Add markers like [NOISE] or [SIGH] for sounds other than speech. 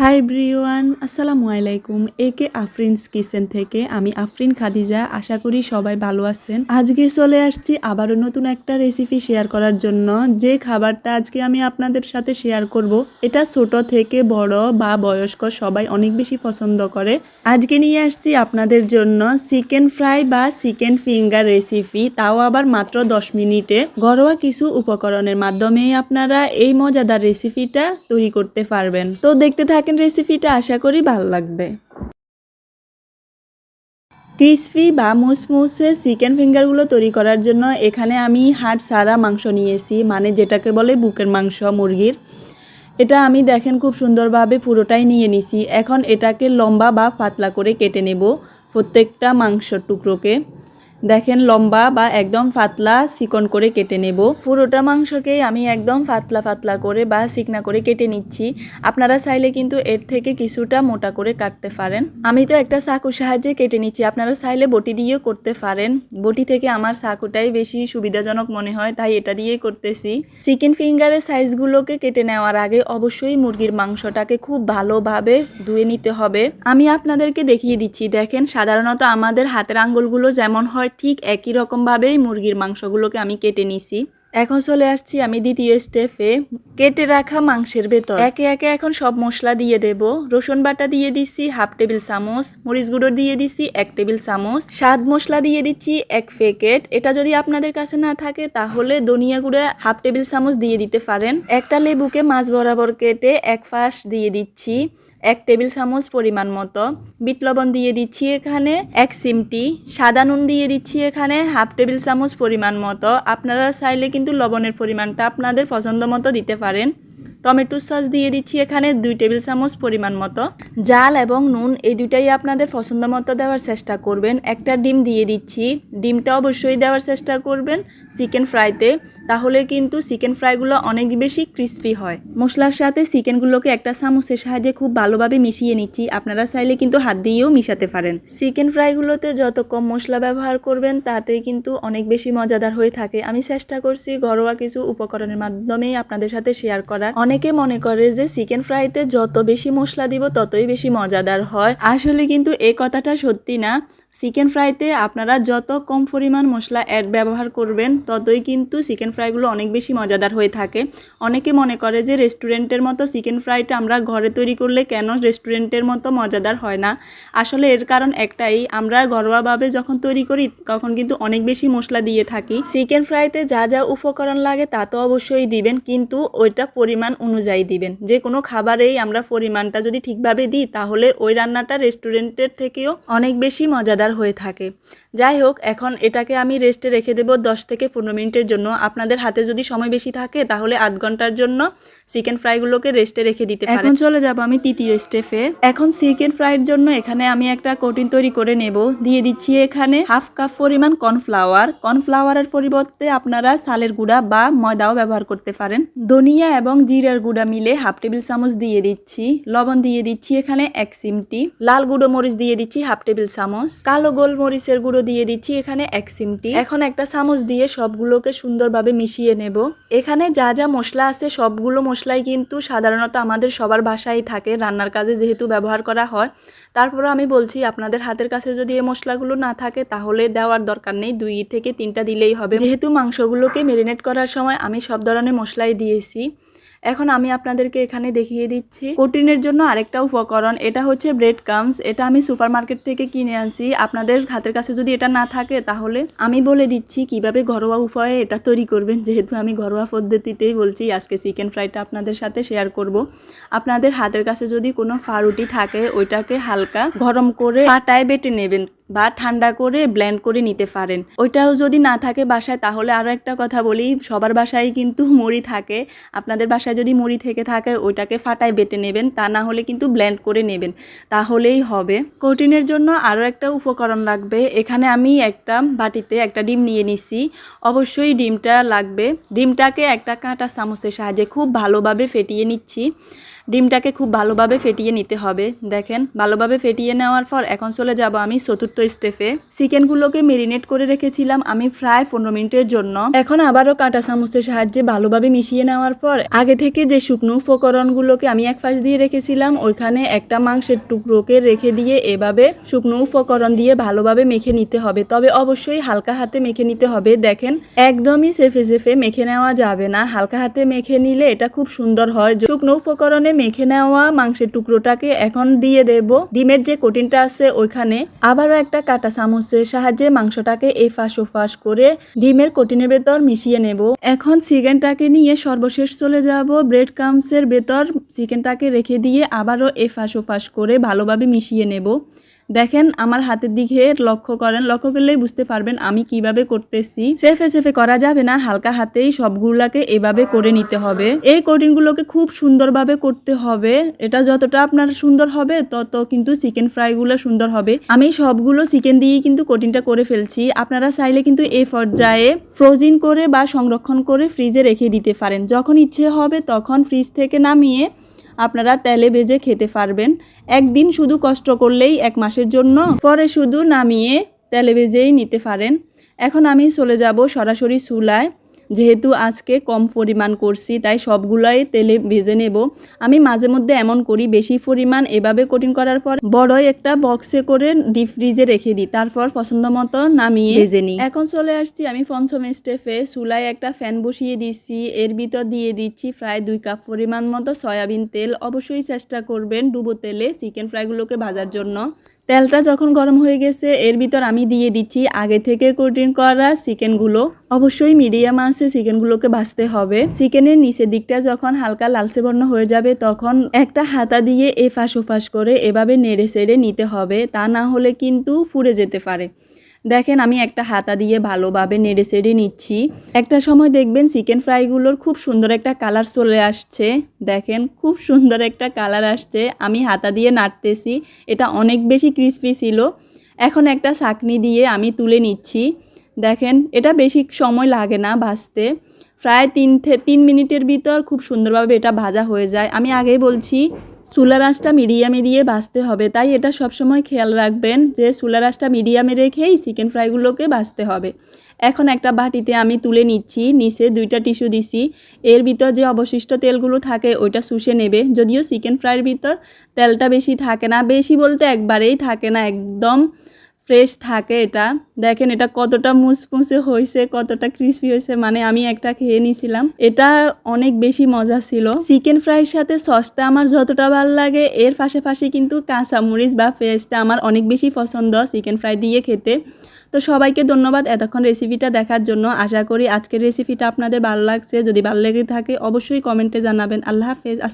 High ব্রিওয়ান আসসালামু আলাইকুম। এ কে Afrins kitchen থেকে আমি আফরিন খাদিজা। আশা করি সবাই ভালো আছেন। আজকে চলে আসছি আবারও নতুন একটা রেসিপি শেয়ার করার জন্য। যে খাবারটা আজকে আমি আপনাদের সাথে শেয়ার করব, এটা ছোট থেকে বড় বা বয়স্ক সবাই অনেক বেশি পছন্দ করে। আজকে নিয়ে আসছি আপনাদের জন্য চিকেন ফ্রাই বা চিকেন ফিঙ্গার রেসিপি তাও আবার মাত্র দশ মিনিটে। ঘরোয়া কিছু উপকরণের মাধ্যমেই আপনারা এই মজাদার রেসিপিটা তৈরি করতে পারবেন। তো দেখতে থাকেন রেসিপিটা আশা করি ভালো লাগবে। ক্রিসপি বা মুসমুসে চিকেন ফিঙ্গারগুলো তৈরি করার জন্য এখানে আমি হাট সারা মাংস নিয়েছি মানে যেটাকে বলে বুকের মাংস, মুরগির। এটা আমি দেখেন খুব সুন্দরভাবে পুরোটাই নিয়ে নিছি। এখন এটাকে লম্বা বা পাতলা করে কেটে নেব প্রত্যেকটা মাংসর টুকরোকে। দেখেন লম্বা বা একদম পাতলা চিকন করে কেটে নেব। পুরোটা মাংসকেই আমি একদম পাতলা পাতলা করে বা চিকনা করে কেটে নিচ্ছি। আপনারা চাইলে কিন্তু এর থেকে কিছুটা মোটা করে কাটতে পারেন। আমি তো একটা চাকুর সাহায্যে কেটে নিচ্ছি। আপনারা চাইলে বটি দিয়েও করতে পারেন। বটি থেকে আমার চাকুটাই বেশি সুবিধাজনক মনে হয়, তাই এটা দিয়েই করতেছি। চিকেন ফিঙ্গারের সাইজগুলোকে কেটে নেওয়ার আগে অবশ্যই মুরগির মাংসটাকে খুব ভালোভাবে ধুয়ে নিতে হবে। আমি আপনাদেরকে দেখিয়ে দিচ্ছি। দেখেন সাধারণত আমাদের হাতের আঙ্গুলগুলো যেমন হয় ঠিক একই রকমভাবেই মুরগির মাংসগুলোকে আমি কেটে নিছি। এখন চলে আসছি আমি দ্বিতীয় স্টেপে। কেটে রাখা মাংসের ভেতর। একে একে এখন সব মশলা দিয়ে দেব। রসুন বাটা দিয়ে দিচ্ছি হাফ টেবিল চামচ। মরিচ গুঁড়ো দিয়ে দিচ্ছি এক টেবিল চামচ। স্বাদ মশলা দিয়ে দিচ্ছি এক প্যাকেট। এটা যদি আপনাদের কাছে না থাকে, তাহলে ধনিয়া গুঁড়ো হাফ টেবিল চামচ দিয়ে দিতে পারেন। একটা লেবুকে মাছ বরাবর কেটে এক ফাঁস দিয়ে দিচ্ছি। এক টেবিল চামচ পরিমাণ মতো। বিট লবণ দিয়ে দিচ্ছি এখানে এক সিমটি সাদা নুন দিয়ে দিচ্ছি এখানে হাফ টেবিল চামচ পরিমাণ মতো। আপনারা চাইলে কিন্তু লবণের পরিমাণটা আপনাদের পছন্দ মতো দিতে পারেন। টমেটো সস দিয়ে দিচ্ছি এখানে দুই টেবিল চামচ পরিমাণ মতো। জাল এবং নুন, এই দুইটাই আপনাদের পছন্দ মতো দেওয়ার চেষ্টা করবেন। একটা ডিম দিয়ে দিচ্ছি। ডিমটা অবশ্যই দেওয়ার চেষ্টা করবেন চিকেন ফ্রাইতে। তাহলে কিন্তু চিকেন ফ্রাইগুলো অনেক বেশি ক্রিস্পি হয়। মশলার সাথে চিকেনগুলোকে একটা চামচের সাহায্যে খুব ভালোভাবে মিশিয়ে নিচ্ছি। আপনারা চাইলে কিন্তু হাত দিয়েও মিশাতে পারেন। চিকেন ফ্রাইগুলোতে যত কম মশলা ব্যবহার করবেন, তাতে কিন্তু অনেক বেশি মজাদার হয়ে থাকে। আমি চেষ্টা করছি ঘরোয়া কিছু উপকরণের মাধ্যমে আপনাদের সাথে শেয়ার করার। অনেকে মনে করে যে চিকেন ফ্রাইতে যত বেশি মশলা দিব ততই বেশি মজাদার হয়। আসলে কিন্তু এ কথাটা সত্যি না। চিকেন ফ্রাইতে আপনারা যত কম পরিমাণ মশলা অ্যাড ব্যবহার করবেন, ততই কিন্তু চিকেন ফ্রাইগুলো অনেক বেশি মজাদার হয়ে থাকে। অনেকে মনে করে যে রেস্টুরেন্টের মতো চিকেন ফ্রাইটা আমরা ঘরে তৈরি করলে কেন রেস্টুরেন্টের মতো মজাদার হয় না? আসলে এর কারণ একটাই, আমরা ঘরোয়াভাবে যখন তৈরি করি, তখন কিন্তু অনেক বেশি মশলা দিয়ে থাকি। চিকেন ফ্রাইতে যা যা উপকরণ লাগে তা তো অবশ্যই দিবেন, কিন্তু ওইটা পরিমাণ অনুযায়ী দিবেন। যে কোনো খাবারেই আমরা পরিমাণটা যদি ঠিকভাবে দিই, তাহলে ওই রান্নাটা রেস্টুরেন্টের থেকেও অনেক বেশি মজাদার হয়ে থাকে। যাই হোক, এখন এটাকে আমি রেস্টে রেখে দেব দশ থেকে পনেরো মিনিটের জন্য। আপনাদের হাতে যদি সময় বেশি থাকে, তাহলে আধ ঘণ্টার জন্য চিকেন ফ্রাইগুলোকে রেস্টে রেখে দিতে এখন চলে যাব আমি তৃতীয় স্টেপে এখন চিকেন ফ্রাইয়ের জন্য এখানে আমি একটা কোটিন তৈরি করে নেব। দিয়ে দিচ্ছি এখানে হাফ কাপ পরিমাণ কর্নফ্লাওয়ার কর্নফ্লাওয়ারের পরিবর্তে আপনারা সালের গুঁড়া বা ময়দাও ব্যবহার করতে পারেন। ধনিয়া এবং জিরার গুঁড়া মিলে হাফ টেবিল চামচ দিয়ে দিচ্ছি। লবণ দিয়ে দিচ্ছি এখানে এক সিমটি লাল গুঁড়ো মরিচ দিয়ে দিচ্ছি হাফ টেবিল চামচ। কালো গোল মরিচের গুঁড়ো দিয়ে দিচ্ছি এখানে এক সিমটি এখন একটা চামচ দিয়ে সবগুলোকে সুন্দরভাবে মিশিয়ে নেব। এখানে যা যা মশলা আছে, সবগুলো মশলাই কিন্তু সাধারণত আমাদের সবার বাসায় থাকে, রান্নার কাজে যেহেতু ব্যবহার করা হয়। তারপরে আমি বলছি, আপনাদের হাতের কাছে যদি এই মশলাগুলো না থাকে, তাহলে দেওয়ার দরকার নেই। দুই থেকে তিনটা দিলেই হবে। যেহেতু মাংসগুলোকে মেরিনেট করার সময় আমি সব ধরনের মশলাই দিয়েছি। এখন আমি আপনাদেরকে এখানে দেখিয়ে দিচ্ছি। কোটিনের জন্য আরেকটা উপকরণ, এটা হচ্ছে ব্রেড কামস এটা আমি সুপার মার্কেট থেকে কিনে আনছি। আপনাদের হাতের কাছে যদি এটা না থাকে, তাহলে আমি বলে দিচ্ছি কীভাবে ঘরোয়া উপায়ে এটা তৈরি করবেন। যেহেতু আমি ঘরোয়া পদ্ধতিতেই বলছি, আজকে চিকেন ফ্রাইটা আপনাদের সাথে শেয়ার করব। আপনাদের হাতের কাছে যদি কোনো ফারুটি থাকে, ওইটাকে হালকা গরম করে ফাটায় বেটে নেবেন। বা ঠান্ডা করে ব্লেন্ড করে নিতে পারেন। ওইটাও যদি না থাকে বাসায়, তাহলে আরও একটা কথা বলি, সবার বাসায় কিন্তু [LAUGHS] মুড়ি থাকে। আপনাদের বাসায় যদি মুড়ি থেকে থাকে, ওইটাকে ফাটায় বেটে নেবেন, তা না হলে কিন্তু ব্লেন্ড করে নেবেন। তাহলেই হবে। কোটিনের জন্য আরও একটা উপকরণ লাগবে। এখানে আমি একটা বাটিতে একটা ডিম নিয়ে নিছি। অবশ্যই ডিমটা লাগবে। ডিমটাকে একটা কাঁটা চামচের সাহায্যে খুব ভালোভাবে ফেটিয়ে নিচ্ছি। ডিমটাকে খুব ভালোভাবে ফেটিয়ে নিতে হবে। দেখেন, ভালোভাবে ফেটিয়ে নেওয়ার পর এখন চলে যাব আমি চতুর্থ স্টেপে চিকেনগুলোকে মেরিনেট করে রেখেছিলাম আমি প্রায় পনেরো মিনিটের জন্য। এখন আবারও কাঁটা চামচের সাহায্যে ভালোভাবে মিশিয়ে নেওয়ার পর আগে থেকে যে শুকনো উপকরণগুলোকে আমি এক পাশ দিয়ে রেখেছিলাম, ওইখানে একটা মাংসের টুকরোকে রেখে দিয়ে এভাবে শুকনো উপকরণ দিয়ে ভালোভাবে মেখে নিতে হবে। তবে অবশ্যই হালকা হাতে মেখে নিতে হবে। দেখেন, একদমই সেফে সেফে মেখে নেওয়া যাবে না। হালকা হাতে মেখে নিলে এটা খুব সুন্দর হয়। শুকনো উপকরণে মেখে নেওয়া মাংসের টুকরোটাকে এখন দিয়ে দেব। ডিমের যে কোটিনটা আছে ওইখানে আবারও একটা কাটা চামচের সাহায্যে মাংসটাকে এফাস ওফাস করে ডিমের কোটিনের ভেতর মিশিয়ে নেব। এখন চিকেনটাকে নিয়ে সর্বশেষ চলে যাব। ব্রেড ক্রামসের ভেতর চিকেনটাকে রেখে দিয়ে আবারও এফাস ওফাস করে ভালোভাবে মিশিয়ে নেব। দেখেন, আমার হাতের দিকে লক্ষ্য করেন, লক্ষ্য করলেই বুঝতে পারবেন আমি কীভাবে করতেছি। সেফে সেফে করা যাবে না, হালকা হাতেই সবগুলাকে এভাবে করে নিতে হবে। এই কোটিংগুলোকে খুব সুন্দরভাবে করতে হবে। এটা যতটা আপনার সুন্দর হবে, তত কিন্তু চিকেন ফ্রাইগুলো সুন্দর হবে। আমি সবগুলো চিকেন দিয়েই কিন্তু কোটিংটা করে ফেলছি। আপনারা চাইলে কিন্তু এই পর্যায়ে ফ্রোজিন করে বা সংরক্ষণ করে ফ্রিজে রেখে দিতে পারেন। যখন ইচ্ছে হবে তখন ফ্রিজ থেকে নামিয়ে আপনারা তেলে ভেজে খেতে পারবেন। একদিন শুধু কষ্ট করলেই এক মাসের জন্য। পরে শুধু নামিয়ে তেলে ভেজেই নিতে পারেন। এখন আমি চলে যাব সরাসরি চুলায়। যেহেতু আজকে কম পরিমাণ করছি, তাই সবগুলাই তেলে ভেজে নেব। আমি মাঝে মধ্যে এমন করি, বেশি পরিমাণ এভাবে কোটিং করার পর বড়ই একটা বক্সে করে ডিপ ফ্রিজে রেখে দিই, তারপর পছন্দ মতো নামিয়ে ভেজে নিই। এখন চলে আসছি আমি পঞ্চম স্টেপে চুলায় একটা ফ্যান বসিয়ে দিচ্ছি, এর ভিতর দিয়ে দিচ্ছি প্রায় দুই কাপ পরিমাণ মতো সয়াবিন তেল। অবশ্যই চেষ্টা করবেন ডুবো তেলে চিকেন ফ্রাইগুলোকে ভাজার জন্য। তেলটা যখন গরম হয়ে গেছে, এর ভিতর আমি দিয়ে দিচ্ছি আগে থেকে কোটিং করা চিকেনগুলো। অবশ্যই মিডিয়াম আছে, চিকেনগুলোকে ভাজতে হবে। চিকেনের নিচের দিকটা যখন হালকা লালসে বর্ণ হয়ে যাবে, তখন একটা হাতা দিয়ে এফাস ওফাস করে এভাবে নেড়ে সেড়ে নিতে হবে। তা না হলে কিন্তু ফুরে যেতে পারে। দেখেন আমি একটা হাতা দিয়ে ভালোভাবে নেড়ে সেড়ে নিচ্ছি। একটা সময় দেখবেন চিকেন ফ্রাইগুলোর খুব সুন্দর একটা কালার চলে আসছে। দেখেন খুব সুন্দর একটা কালার আসছে। আমি হাতা দিয়ে নাড়তেছি। এটা অনেক বেশি ক্রিস্পি ছিল। এখন একটা চাকনি দিয়ে আমি তুলে নিচ্ছি। দেখেন এটা বেশি সময় লাগে না ভাজতে। প্রায় তিন তিন মিনিটের ভিতর খুব সুন্দরভাবে এটা ভাজা হয়ে যায়। আমি আগেই বলছি চুলার আঁচটা মিডিয়ামে দিয়ে ভাজতে হবে। তাই এটা সবসময় খেয়াল রাখবেন যে চুলার আঁচটা মিডিয়ামে রেখেই চিকেন ফ্রাইগুলোকে ভাজতে হবে। এখন একটা বাটিতে আমি তুলে নিচ্ছি, নিচে দুইটা টিস্যু দিছি। এর ভিতর যে অবশিষ্ট তেলগুলো থাকে ওইটা শুষে নেবে। যদিও চিকেন ফ্রাইয়ের ভিতর তেলটা বেশি থাকে না, বেশি বলতে একবারেই থাকে না, একদম ফ্রেশ থাকে এটা। দেখেন এটা কতটা মুসমুসে হয়েছে, কতটা ক্রিস্পি হয়েছে। মানে আমি একটা খেয়ে নিয়েছিলাম। এটা অনেক বেশি মজা ছিল। চিকেন ফ্রাইয়ের সাথে সসটা আমার যতটা ভালো লাগে, এর পাশাপাশি কিন্তু কাঁচামরিচ বা পেঁয়াজটা আমার অনেক বেশি পছন্দ চিকেন ফ্রাই দিয়ে খেতে। তো সবাইকে ধন্যবাদ এতক্ষণ রেসিপিটা দেখার জন্য। আশা করি আজকের রেসিপিটা আপনাদের ভালো লাগছে। যদি ভালো লেগে থাকে, অবশ্যই কমেন্টে জানাবেন। আল্লাহ হাফেজ।